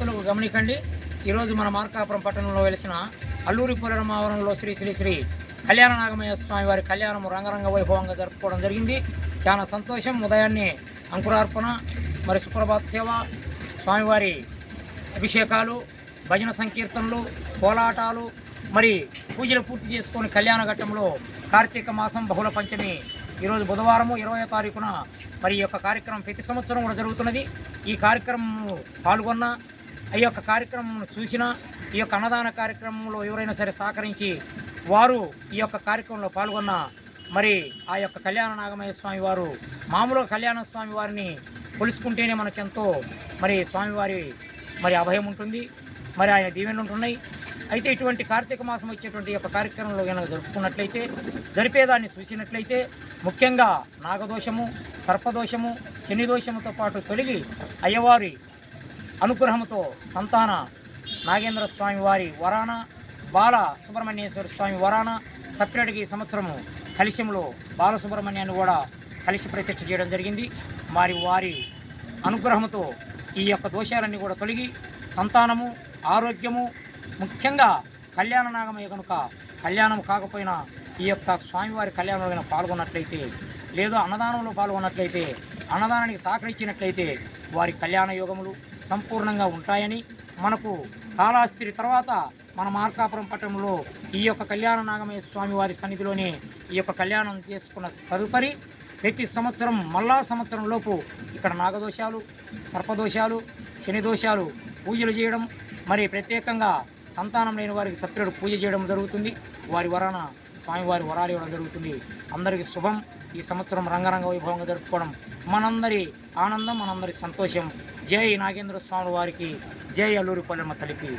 భక్తులకు గమనికండి. ఈరోజు మన మార్కాపురం పట్టణంలో వెలిసిన అల్లూరి పురమావరంలో శ్రీ శ్రీ శ్రీ కళ్యాణ నాగమయ్య స్వామి వారి కళ్యాణము రంగరంగ వైభవంగా జరుపుకోవడం జరిగింది. చాలా సంతోషం. ఉదయాన్నే అంకురార్పణ మరి సుప్రభాత సేవ స్వామివారి అభిషేకాలు భజన సంకీర్తనలు కోలాటాలు మరి పూజలు పూర్తి చేసుకొని కళ్యాణ ఘట్టంలో కార్తీక మాసం బహుళ పంచమి ఈరోజు బుధవారము ఇరవై తారీఖున మరి ఈ యొక్క కార్యక్రమం ప్రతి సంవత్సరం కూడా జరుగుతున్నది. ఈ కార్యక్రమం పాల్గొన్న ఈ యొక్క కార్యక్రమం చూసిన ఈ యొక్క అన్నదాన కార్యక్రమంలో ఎవరైనా సరే సహకరించి వారు ఈ యొక్క కార్యక్రమంలో పాల్గొన్న మరి ఆ యొక్క కళ్యాణ నాగమయ్య స్వామి వారు మామూలుగా కళ్యాణ స్వామి వారిని కొలుసుకుంటేనే మనకెంతో మరి స్వామివారి మరి అభయం ఉంటుంది మరి ఆయన దీవెనలు ఉంటున్నాయి. అయితే ఇటువంటి కార్తీక మాసం వచ్చేటువంటి యొక్క కార్యక్రమంలో కనుక జరుపుకున్నట్లయితే జరిపేదాన్ని చూసినట్లయితే ముఖ్యంగా నాగదోషము సర్పదోషము శని దోషముతో పాటు తొలగి అయ్యవారి అనుగ్రహంతో సంతాన నాగేంద్ర స్వామి వారి వరాన బాల సుబ్రహ్మణ్యేశ్వర స్వామి వరాన సపరేట్గా ఈ సంవత్సరము కలిశంలో బాలసుబ్రహ్మణ్యాన్ని కూడా కలిసి ప్రతిష్ఠ చేయడం జరిగింది. మరి వారి అనుగ్రహంతో ఈ యొక్క దోషాలన్నీ కూడా తొలగి సంతానము ఆరోగ్యము ముఖ్యంగా కళ్యాణ నాగమయ్య కనుక కళ్యాణం కాకపోయినా ఈ యొక్క స్వామివారి కళ్యాణంలో పాల్గొన్నట్లయితే లేదా అన్నదానంలో పాల్గొన్నట్లయితే అన్నదానానికి సహకరించినట్లయితే వారి కళ్యాణ యోగములు సంపూర్ణంగా ఉంటాయని మనకు కాళాస్త్రి తర్వాత మన మార్కాపురం పట్టణంలో ఈ యొక్క కళ్యాణ నాగమయ్య స్వామి వారి సన్నిధిలోనే ఈ యొక్క కళ్యాణం చేసుకున్న తదుపరి ప్రతి సంవత్సరం మళ్ళా సంవత్సరంలోపు ఇక్కడ నాగదోషాలు సర్పదోషాలు శని దోషాలు పూజలు చేయడం మరి ప్రత్యేకంగా సంతానం లేని వారికి సపరేట్ పూజ చేయడం జరుగుతుంది. వారి వరాన స్వామివారి వరాలు ఇవ్వడం జరుగుతుంది. అందరికీ శుభం. ఈ సంవత్సరం రంగరంగ వైభవంగా జరుపుకోవడం మనందరి ఆనందం మనందరి సంతోషం. జై నాగేంద్ర స్వామి వారికి జై అల్లూరి పల్లెమ్మ తల్లికి.